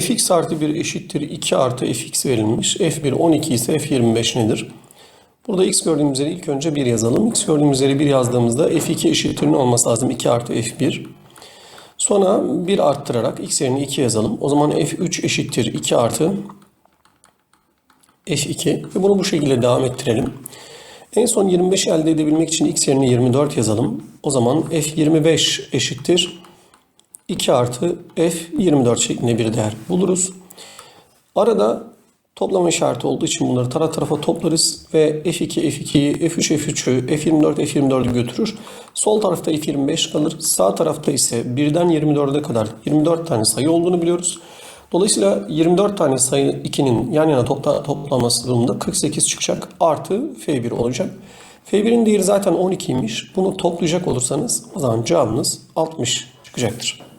fx artı 1 eşittir 2 artı fx verilmiş. f1 12 ise f25 nedir? Burada x gördüğümüz yere ilk önce 1 yazalım. x gördüğümüz yere 1 yazdığımızda f2 eşittir ne olması lazım? 2 artı f1. Sonra 1 arttırarak x yerine 2 yazalım. O zaman f3 eşittir 2 artı f2 ve bunu bu şekilde devam ettirelim. En son 25 elde edebilmek için x yerine 24 yazalım. O zaman f25 eşittir 2 artı f24 şeklinde bir değer buluruz. Arada toplama işareti olduğu için bunları taraf tarafa toplarız ve f2 f2'yi, f3 f3'ü, f24 f24'ü götürür. Sol tarafta f25 kalır. Sağ tarafta ise 1'den 24'e kadar 24 tane sayı olduğunu biliyoruz. Dolayısıyla 24 tane sayı 2'nin yan yana topla, toplaması durumunda 48 çıkacak. Artı F1 olacak. F1'in değeri zaten 12'ymiş. Bunu toplayacak olursanız o zaman cevabınız 60 çıkacaktır.